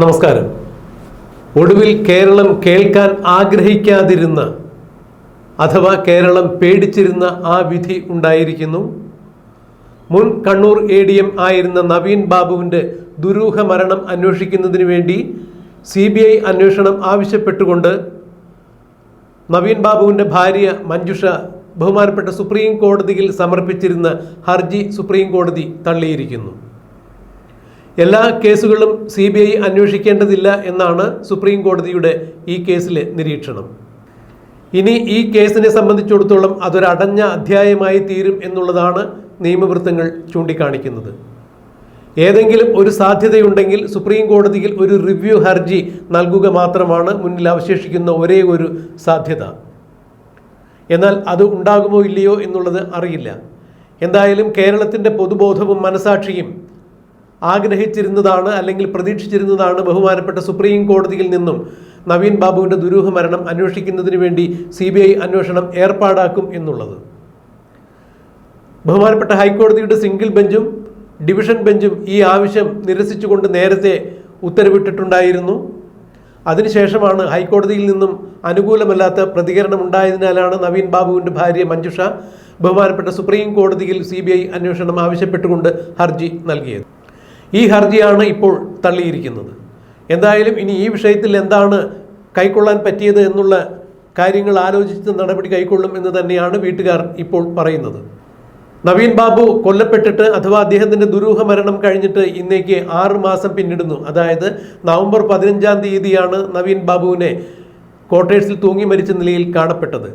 നമസ്കാരം. ഒടുവിൽ കേരളം കേൾക്കാൻ ആഗ്രഹിക്കാതിരുന്ന അഥവാ കേരളം പേടിച്ചിരുന്ന ആ വിധി ഉണ്ടായിരിക്കുന്നു. മുൻ കണ്ണൂർ എ ഡി എം ആയിരുന്ന നവീൻ ബാബുവിന്റെ ദുരൂഹ മരണം അന്വേഷിക്കുന്നതിന് വേണ്ടി സി ബി ഐ അന്വേഷണം ആവശ്യപ്പെട്ടുകൊണ്ട് നവീൻ ബാബുവിന്റെ ഭാര്യ മഞ്ജുഷ ബഹുമാനപ്പെട്ട സുപ്രീം കോടതിയിൽ സമർപ്പിച്ചിരുന്ന ഹർജി സുപ്രീം കോടതി തള്ളിയിരിക്കുന്നു. എല്ലാ കേസുകളും സി ബി ഐ അന്വേഷിക്കേണ്ടതില്ല എന്നാണ് സുപ്രീം കോടതിയുടെ ഈ കേസിലെ നിരീക്ഷണം. ഇനി ഈ കേസിനെ സംബന്ധിച്ചിടത്തോളം അതൊരടഞ്ഞ അധ്യായമായി തീരും എന്നുള്ളതാണ് നിയമവൃത്തങ്ങൾ ചൂണ്ടിക്കാണിക്കുന്നത്. ഏതെങ്കിലും ഒരു സാധ്യതയുണ്ടെങ്കിൽ സുപ്രീം കോടതിയിൽ ഒരു റിവ്യൂ ഹർജി നൽകുക മാത്രമാണ് മുന്നിൽ അവശേഷിക്കുന്ന ഒരേ ഒരു സാധ്യത. എന്നാൽ അത് ഉണ്ടാകുമോ ഇല്ലയോ എന്നുള്ളത് അറിയില്ല. എന്തായാലും കേരളത്തിന്റെ പൊതുബോധവും മനസാക്ഷിയും ആഗ്രഹിച്ചിരുന്നതാണ് അല്ലെങ്കിൽ പ്രതീക്ഷിച്ചിരുന്നതാണ് ബഹുമാനപ്പെട്ട സുപ്രീം കോടതിയിൽ നിന്നും നവീൻ ബാബുവിന്റെ ദുരൂഹ മരണം അന്വേഷിക്കുന്നതിന് വേണ്ടി സി ബി ഐ അന്വേഷണം ഏർപ്പാടാക്കും എന്നുള്ളത്. ബഹുമാനപ്പെട്ട ഹൈക്കോടതിയുടെ സിംഗിൾ ബെഞ്ചും ഡിവിഷൻ ബെഞ്ചും ഈ ആവശ്യം നിരസിച്ചുകൊണ്ട് നേരത്തെ ഉത്തരവിട്ടിട്ടുണ്ടായിരുന്നു. അതിനുശേഷമാണ് ഹൈക്കോടതിയിൽ നിന്നും അനുകൂലമല്ലാത്ത പ്രതികരണം ഉണ്ടായതിനാലാണ് നവീൻ ബാബുവിന്റെ ഭാര്യ മഞ്ജുഷ ബഹുമാനപ്പെട്ട സുപ്രീം കോടതിയിൽ സി അന്വേഷണം ആവശ്യപ്പെട്ടുകൊണ്ട് ഹർജി നൽകിയത്. ഈ ഹർജിയാണ് ഇപ്പോൾ തള്ളിയിരിക്കുന്നത്. എന്തായാലും ഇനി ഈ വിഷയത്തിൽ എന്താണ് കൈക്കൊള്ളാൻ പറ്റിയത് എന്നുള്ള കാര്യങ്ങൾ ആലോചിച്ച് നടപടി കൈക്കൊള്ളും എന്ന് തന്നെയാണ് വീട്ടുകാർ ഇപ്പോൾ പറയുന്നത്. നവീൻ ബാബു കൊല്ലപ്പെട്ടിട്ട് അഥവാ അദ്ദേഹത്തിന്റെ ദുരൂഹ മരണം കഴിഞ്ഞിട്ട് ഇന്നേക്ക് ആറ് മാസം പിന്നിടുന്നു. അതായത് നവംബർ പതിനഞ്ചാം തീയതിയാണ് നവീൻ ബാബുവിനെ ക്വാർട്ടേഴ്സിൽ തൂങ്ങി മരിച്ച നിലയിൽ കാണപ്പെട്ടത്.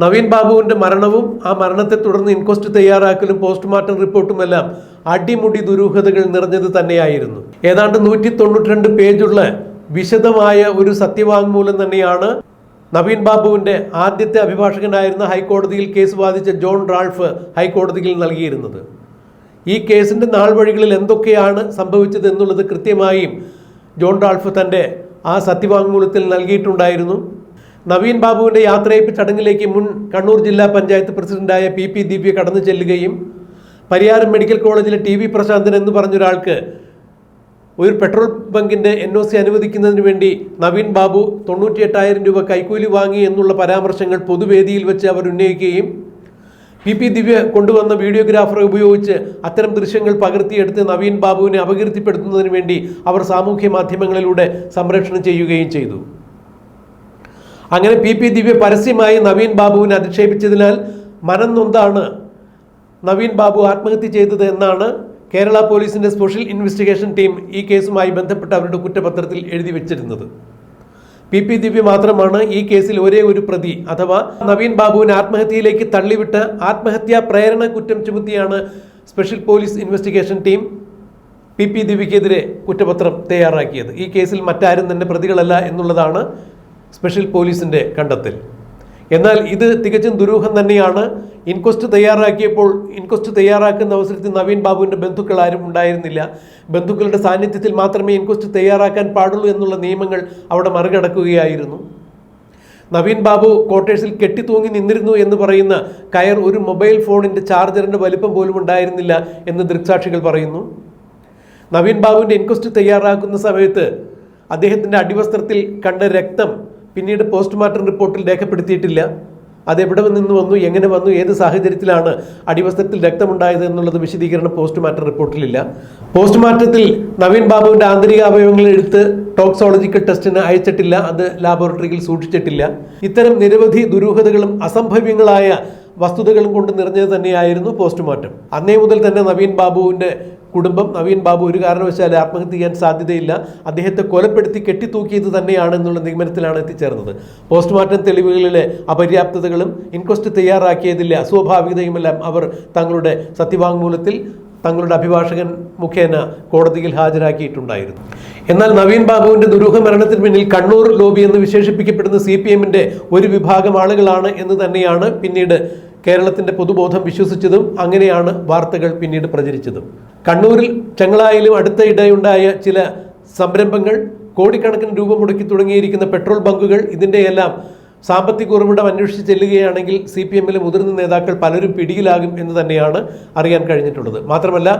നവീൻ ബാബുവിന്റെ മരണവും ആ മരണത്തെ തുടർന്ന് ഇൻക്വസ്റ്റ് തയ്യാറാക്കലും പോസ്റ്റ്മോർട്ടം റിപ്പോർട്ടുമെല്ലാം അടിമുടി ദുരൂഹതകൾ നിറഞ്ഞത് തന്നെയായിരുന്നു. ഏതാണ്ട് നൂറ്റി തൊണ്ണൂറ്റിരണ്ട് പേജുള്ള വിശദമായ ഒരു സത്യവാങ്മൂലം തന്നെയാണ് നവീൻ ബാബുവിന്റെ ആദ്യത്തെ അഭിഭാഷകനായിരുന്ന ഹൈക്കോടതിയിൽ കേസ് വാദിച്ച ജോൺ റാൾഫ് ഹൈക്കോടതിയിൽ നൽകിയിരുന്നത്. ഈ കേസിന്റെ നാൾ വഴികളിൽ എന്തൊക്കെയാണ് സംഭവിച്ചത് എന്നുള്ളത് കൃത്യമായും ജോൺ റാൾഫ് തന്റെ ആ സത്യവാങ്മൂലത്തിൽ നൽകിയിട്ടുണ്ടായിരുന്നു. നവീൻ ബാബുവിന്റെ യാത്രയപ്പ് ചടങ്ങിലേക്ക് മുൻ കണ്ണൂർ ജില്ലാ പഞ്ചായത്ത് പ്രസിഡന്റായ പി പി ദിവ്യ കടന്നു ചെല്ലുകയും പരിയാരം മെഡിക്കൽ കോളേജിലെ ടി വി പ്രശാന്തൻ എന്ന് പറഞ്ഞൊരാൾക്ക് ഒരു പെട്രോൾ ബങ്കിന്റെ എൻ ഒ സി അനുവദിക്കുന്നതിന് വേണ്ടി നവീൻ ബാബു തൊണ്ണൂറ്റി എട്ടായിരം രൂപ കൈക്കൂലി വാങ്ങി എന്നുള്ള പരാമർശങ്ങൾ പൊതുവേദിയിൽ വെച്ച് അവർ ഉന്നയിക്കുകയും പി പി ദിവ്യ കൊണ്ടുവന്ന വീഡിയോഗ്രാഫറെ ഉപയോഗിച്ച് അത്തരം ദൃശ്യങ്ങൾ പകർത്തിയെടുത്ത് നവീൻ ബാബുവിനെ അപകീർത്തിപ്പെടുത്തുന്നതിന് വേണ്ടി അവർ സാമൂഹ്യ മാധ്യമങ്ങളിലൂടെ സംരക്ഷണം ചെയ്യുകയും ചെയ്തു. അങ്ങനെ പി പി ദിവ്യ പരസ്യമായി നവീൻ ബാബുവിനെ അധിക്ഷേപിച്ചതിനാൽ മനം നൊന്താണ് നവീൻ ബാബു ആത്മഹത്യ ചെയ്തത് എന്നാണ് കേരള പോലീസിന്റെ സ്പെഷ്യൽ ഇൻവെസ്റ്റിഗേഷൻ ടീം ഈ കേസുമായി ബന്ധപ്പെട്ട് അവരുടെ കുറ്റപത്രത്തിൽ എഴുതി വെച്ചിരുന്നത്. പി പി ദിവ്യ മാത്രമാണ് ഈ കേസിൽ ഒരേ ഒരു പ്രതി അഥവാ നവീൻ ബാബുവിനെ ആത്മഹത്യയിലേക്ക് തള്ളിവിട്ട് ആത്മഹത്യാ പ്രേരണ കുറ്റം ചുമത്തിയാണ് special police investigation team P P ദിവ്യക്കെതിരെ കുറ്റപത്രം തയ്യാറാക്കിയത്. ഈ കേസിൽ മറ്റാരും തന്നെ പ്രതികളല്ല എന്നുള്ളതാണ് സ്പെഷ്യൽ പോലീസിന്റെ കണ്ടെത്തൽ. എന്നാൽ ഇത് തികച്ചും ദുരൂഹം തന്നെയാണ്. ഇൻക്വസ്റ്റ് തയ്യാറാക്കിയപ്പോൾ ഇൻക്വസ്റ്റ് തയ്യാറാക്കുന്ന അവസരത്തിൽ നവീൻ ബാബുവിന്റെ ബന്ധുക്കൾ ആരും ഉണ്ടായിരുന്നില്ല. ബന്ധുക്കളുടെ സാന്നിധ്യത്തിൽ മാത്രമേ ഇൻക്വസ്റ്റ് തയ്യാറാക്കാൻ പാടുള്ളൂ എന്നുള്ള നിയമങ്ങൾ അവിടെ മറികടക്കുകയായിരുന്നു. നവീൻ ബാബു ക്വാർട്ടേഴ്സിൽ കെട്ടിത്തൂങ്ങി നിന്നിരുന്നു എന്ന് പറയുന്ന കയർ ഒരു മൊബൈൽ ഫോണിന്റെ ചാർജറിന്റെ വലിപ്പം പോലും ഉണ്ടായിരുന്നില്ല എന്ന് ദൃക്സാക്ഷികൾ പറയുന്നു. നവീൻ ബാബുവിന്റെ ഇൻക്വസ്റ്റ് തയ്യാറാക്കുന്ന സമയത്ത് അദ്ദേഹത്തിന്റെ അടിവസ്ത്രത്തിൽ കണ്ട രക്തം പിന്നീട് പോസ്റ്റ്മോർട്ടം റിപ്പോർട്ടിൽ രേഖപ്പെടുത്തിയിട്ടില്ല. അത് എവിടെ നിന്ന് വന്നു എങ്ങനെ വന്നു ഏത് സാഹചര്യത്തിലാണ് അടിവസ്ത്രത്തിൽ രക്തമുണ്ടായത് എന്നുള്ളത് വിശദീകരണം പോസ്റ്റ്മോർട്ടം റിപ്പോർട്ടിലില്ല. പോസ്റ്റ്മോർട്ടത്തിൽ നവീൻ ബാബുവിന്റെ ആന്തരിക അവയവങ്ങൾ എടുത്ത് ടോക്സോളജിക്കൽ ടെസ്റ്റിന് അയച്ചിട്ടില്ല അത് ലാബോറട്ടറിയിൽ സൂക്ഷിച്ചിട്ടില്ല. ഇത്തരം നിരവധി ദുരൂഹതകളും അസംഭവ്യങ്ങളായ വസ്തുതകളും കൊണ്ട് നിറഞ്ഞത് തന്നെയായിരുന്നു പോസ്റ്റ്മോർട്ടം. അന്നേ മുതൽ തന്നെ നവീൻ ബാബുവിന്റെ കുടുംബം നവീൻ ബാബു ഒരു കാരണവശാലും ആത്മഹത്യ ചെയ്യാൻ സാധ്യതയില്ല. അദ്ദേഹത്തെ കൊലപ്പെടുത്തി കെട്ടിത്തൂക്കിയത് തന്നെയാണ് എന്നുള്ള നിഗമനത്തിലാണ് എത്തിച്ചേർന്നത്. പോസ്റ്റ്മോർട്ടം തെളിവുകളിലെ അപര്യാപ്തതകളും ഇൻക്വസ്റ്റ് തയ്യാറാക്കിയതിലെ അസ്വാഭാവികതയുമെല്ലാം അവർ തങ്ങളുടെ സത്യവാങ്മൂലത്തിൽ തങ്ങളുടെ അഭിഭാഷകൻ മുഖേന കോടതിയിൽ ഹാജരാക്കിയിട്ടുണ്ടായിരുന്നു. എന്നാൽ നവീൻ ബാബുവിന്റെ ദുരൂഹ മരണത്തിന് പിന്നിൽ കണ്ണൂർ ലോബി എന്ന് വിശേഷിപ്പിക്കപ്പെടുന്ന സി പി എമ്മിന്റെ ഒരു വിഭാഗം ആളുകളാണ് എന്ന് തന്നെയാണ് പിന്നീട് കേരളത്തിന്റെ പൊതുബോധം വിശ്വസിച്ചതും അങ്ങനെയാണ് വാർത്തകൾ പിന്നീട് പ്രചരിച്ചതും. കണ്ണൂരിൽ ചെങ്ങളായിലും അടുത്തയിടെയുണ്ടായ ചില സംരംഭങ്ങൾ കോടിക്കണക്കിന് രൂപ മുടക്കി തുടങ്ങിയിരിക്കുന്ന പെട്രോൾ ബങ്കുകൾ ഇതിന്റെയെല്ലാം സാമ്പത്തിക ഉറവിടം അന്വേഷിച്ച് ചെല്ലുകയാണെങ്കിൽ സി പി എമ്മിലെ മുതിർന്ന നേതാക്കൾ പലരും പിടിയിലാകും എന്ന് തന്നെയാണ് അറിയാൻ കഴിഞ്ഞിട്ടുള്ളത്. മാത്രമല്ല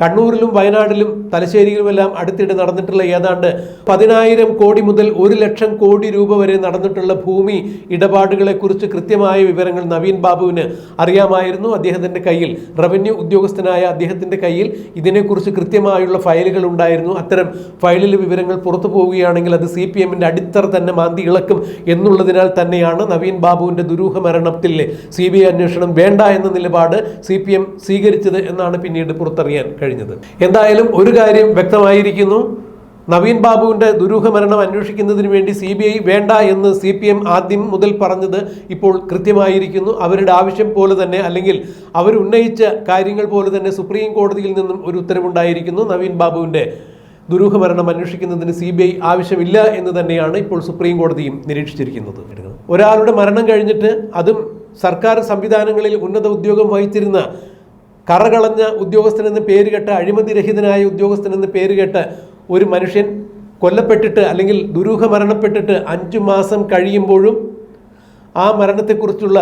കണ്ണൂരിലും വയനാട്ടിലും തലശ്ശേരിയിലുമെല്ലാം അടുത്തിടെ നടന്നിട്ടുള്ള ഏതാണ്ട് പതിനായിരം കോടി മുതൽ ഒരു ലക്ഷം കോടി രൂപ വരെ നടന്നിട്ടുള്ള ഭൂമി ഇടപാടുകളെക്കുറിച്ച് കൃത്യമായ വിവരങ്ങൾ നവീൻ ബാബുവിന് അറിയാമായിരുന്നു. അദ്ദേഹത്തിന്റെ കയ്യിൽ റവന്യൂ ഉദ്യോഗസ്ഥനായ അദ്ദേഹത്തിന്റെ കയ്യിൽ ഇതിനെക്കുറിച്ച് കൃത്യമായുള്ള ഫയലുകൾ ഉണ്ടായിരുന്നു. അത്തരം ഫയലിലെ വിവരങ്ങൾ പുറത്തു പോവുകയാണെങ്കിൽ അത് സി പി എമ്മിന്റെ അടിത്തറ തന്നെ മാന്തി ഇളക്കും എന്നുള്ളതിനാൽ തന്നെയാണ് നവീൻ ബാബുവിന്റെ ദുരൂഹ മരണത്തിൽ സി ബി ഐ അന്വേഷണം വേണ്ട എന്ന നിലപാട് സി പി എം സ്വീകരിച്ചത് എന്നാണ് പിന്നീട് പുറത്തറിയാൻ കഴിഞ്ഞത്. എന്തായാലും ഒരു കാര്യം വ്യക്തമായിരിക്കുന്നു. നവീൻ ബാബുവിന്റെ ദുരൂഹ മരണം അന്വേഷിക്കുന്നതിന് വേണ്ടി സി ബി ഐ വേണ്ട എന്ന് സി പി എം ആദ്യം മുതൽ പറഞ്ഞത് ഇപ്പോൾ കൃത്യമായിരിക്കുന്നു. അവരുടെ ആവശ്യം പോലെ തന്നെ അല്ലെങ്കിൽ അവർ ഉന്നയിച്ച കാര്യങ്ങൾ പോലെ തന്നെ സുപ്രീം കോടതിയിൽ നിന്നും ഒരു ഉത്തരവുണ്ടായിരിക്കുന്നു. നവീൻ ബാബുവിന്റെ ദുരൂഹ മരണം അന്വേഷിക്കുന്നതിന് സി ബി ഐ ആവശ്യമില്ല എന്ന് തന്നെയാണ് ഇപ്പോൾ സുപ്രീം കോടതിയും നിരീക്ഷിച്ചിരിക്കുന്നത്. ഒരാളുടെ മരണം കഴിഞ്ഞിട്ട് അതും സർക്കാർ സംവിധാനങ്ങളിൽ ഉന്നത ഉദ്യോഗം വഹിച്ചിരുന്ന കറകളഞ്ഞ ഉദ്യോഗസ്ഥനെന്ന് പേര് കേട്ട അഴിമതിരഹിതനായ ഉദ്യോഗസ്ഥനെന്ന് പേര് കേട്ട ഒരു മനുഷ്യൻ കൊല്ലപ്പെട്ടിട്ട് അല്ലെങ്കിൽ ദുരൂഹ മരണപ്പെട്ടിട്ട് അഞ്ചു മാസം കഴിയുമ്പോഴും ആ മരണത്തെക്കുറിച്ചുള്ള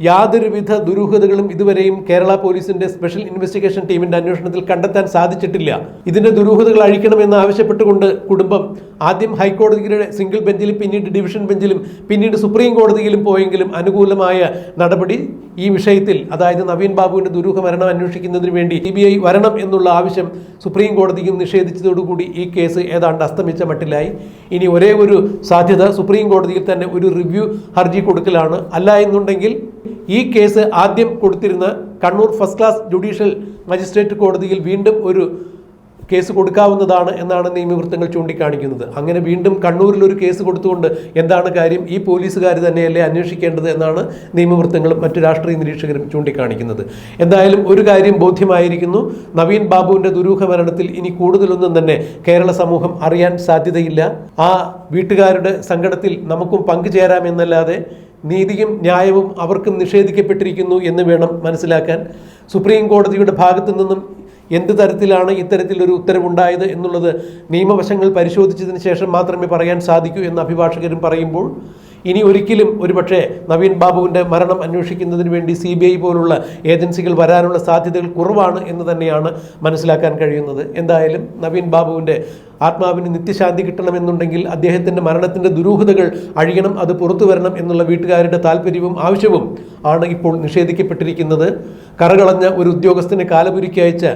യാതൊരുവിധ ദുരൂഹതകളും ഇതുവരെയും കേരള പോലീസിന്റെ സ്പെഷ്യൽ ഇൻവെസ്റ്റിഗേഷൻ ടീമിന്റെ അന്വേഷണത്തിൽ കണ്ടെത്താൻ സാധിച്ചിട്ടില്ല. ഇതിന്റെ ദുരൂഹതകൾ അഴിക്കണമെന്ന് ആവശ്യപ്പെട്ടുകൊണ്ട് കുടുംബം ആദ്യം ഹൈക്കോടതിയുടെ സിംഗിൾ ബെഞ്ചിലും പിന്നീട് ഡിവിഷൻ ബെഞ്ചിലും പിന്നീട് സുപ്രീം കോടതിയിലും പോയെങ്കിലും അനുകൂലമായ നടപടി ഈ വിഷയത്തിൽ അതായത് നവീൻ ബാബുവിന്റെ ദുരൂഹ മരണം അന്വേഷിക്കുന്നതിന് വേണ്ടി സി വരണം എന്നുള്ള ആവശ്യം സുപ്രീം കോടതിയും നിഷേധിച്ചതോടുകൂടി ഈ കേസ് ഏതാണ്ട് അസ്തമിച്ച മട്ടിലായി. ഇനി ഒരേ ഒരു സാധ്യത സുപ്രീം കോടതിയിൽ തന്നെ ഒരു റിവ്യൂ ഹർജി കൊടുക്കലാണ്. അല്ല എന്നുണ്ടെങ്കിൽ ഈ കേസ് ആദ്യം കൊടുത്തിരുന്ന Kannur first class judicial magistrate കോടതിയിൽ വീണ്ടും ഒരു കേസ് കൊടുക്കാവുന്നതാണ് എന്നാണ് നിയമവൃത്തങ്ങൾ ചൂണ്ടിക്കാണിക്കുന്നത്. അങ്ങനെ വീണ്ടും കണ്ണൂരിൽ ഒരു കേസ് കൊടുത്തുകൊണ്ട് എന്താണ് കാര്യം? ഈ പോലീസുകാർ തന്നെയല്ലേ അന്വേഷിക്കേണ്ടത് എന്നാണ് നിയമവൃത്തങ്ങളും മറ്റു രാഷ്ട്രീയ നിരീക്ഷകരും ചൂണ്ടിക്കാണിക്കുന്നത്. എന്തായാലും ഒരു കാര്യം ബോധ്യമായിരിക്കുന്നു. നവീൻ ബാബുവിന്റെ ദുരൂഹ മരണത്തിൽ ഇനി കൂടുതലൊന്നും തന്നെ കേരള സമൂഹം അറിയാൻ സാധ്യതയില്ല. ആ വീട്ടുകാരുടെ സങ്കടത്തിൽ നമുക്കും പങ്കുചേരാമെന്നല്ലാതെ നീതിയും ന്യായവും അവർക്കും നിഷേധിക്കപ്പെട്ടിരിക്കുന്നു എന്ന് വേണം മനസ്സിലാക്കാൻ. സുപ്രീം കോടതിയുടെ ഭാഗത്തു നിന്നും എന്ത് തരത്തിലാണ് ഇത്തരത്തിലൊരു ഉത്തരവുണ്ടായത് എന്നുള്ളത് നിയമവശങ്ങൾ പരിശോധിച്ചതിന് ശേഷം മാത്രമേ പറയാൻ സാധിക്കൂ എന്ന് അഭിഭാഷകരും പറയുമ്പോൾ ഇനി ഒരിക്കലും ഒരുപക്ഷെ നവീൻ ബാബുവിന്റെ മരണം അന്വേഷിക്കുന്നതിന് വേണ്ടി സി ബി ഐ പോലുള്ള ഏജൻസികൾ വരാനുള്ള സാധ്യതകൾ കുറവാണ് എന്ന് തന്നെയാണ് മനസ്സിലാക്കാൻ കഴിയുന്നത്. എന്തായാലും നവീൻ ബാബുവിന്റെ ആത്മാവിന് നിത്യശാന്തി കിട്ടണമെന്നുണ്ടെങ്കിൽ അദ്ദേഹത്തിന്റെ മരണത്തിന്റെ ദുരൂഹതകൾ അഴിയണം അത് പുറത്തു വരണം എന്നുള്ള വീട്ടുകാരുടെ താല്പര്യവും ആവശ്യവും ആണ് ഇപ്പോൾ നിഷേധിക്കപ്പെട്ടിരിക്കുന്നത്. കറകളഞ്ഞ ഒരു ഉദ്യോഗസ്ഥനെ കാലപുരിക്കയച്ച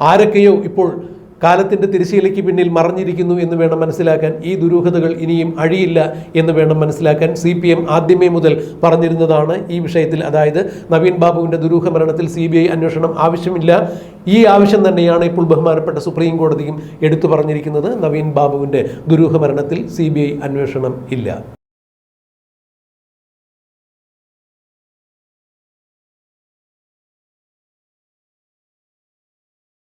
ആരൊക്കെയോ ഇപ്പോൾ കാലത്തിന്റെ തിരശീലയ്ക്ക് പിന്നിൽ മറഞ്ഞിരിക്കുന്നു എന്ന് വേണം മനസ്സിലാക്കാൻ. ഈ ദുരൂഹതകൾ ഇനിയും അഴിയില്ല എന്ന് വേണം മനസ്സിലാക്കാൻ സി പി എം ആദ്യമേ മുതൽ പറഞ്ഞിരുന്നതാണ് ഈ വിഷയത്തിൽ. അതായത് നവീൻ ബാബുവിന്റെ ദുരൂഹ മരണത്തിൽ സി ബി ഐ അന്വേഷണം ആവശ്യമില്ല. ഈ ആവശ്യം തന്നെയാണ് ഇപ്പോൾ ബഹുമാനപ്പെട്ട സുപ്രീം കോടതിയും എടുത്തു പറഞ്ഞിരിക്കുന്നത്. നവീൻ ബാബുവിന്റെ ദുരൂഹ മരണത്തിൽ സി ബി ഐ അന്വേഷണം ഇല്ല.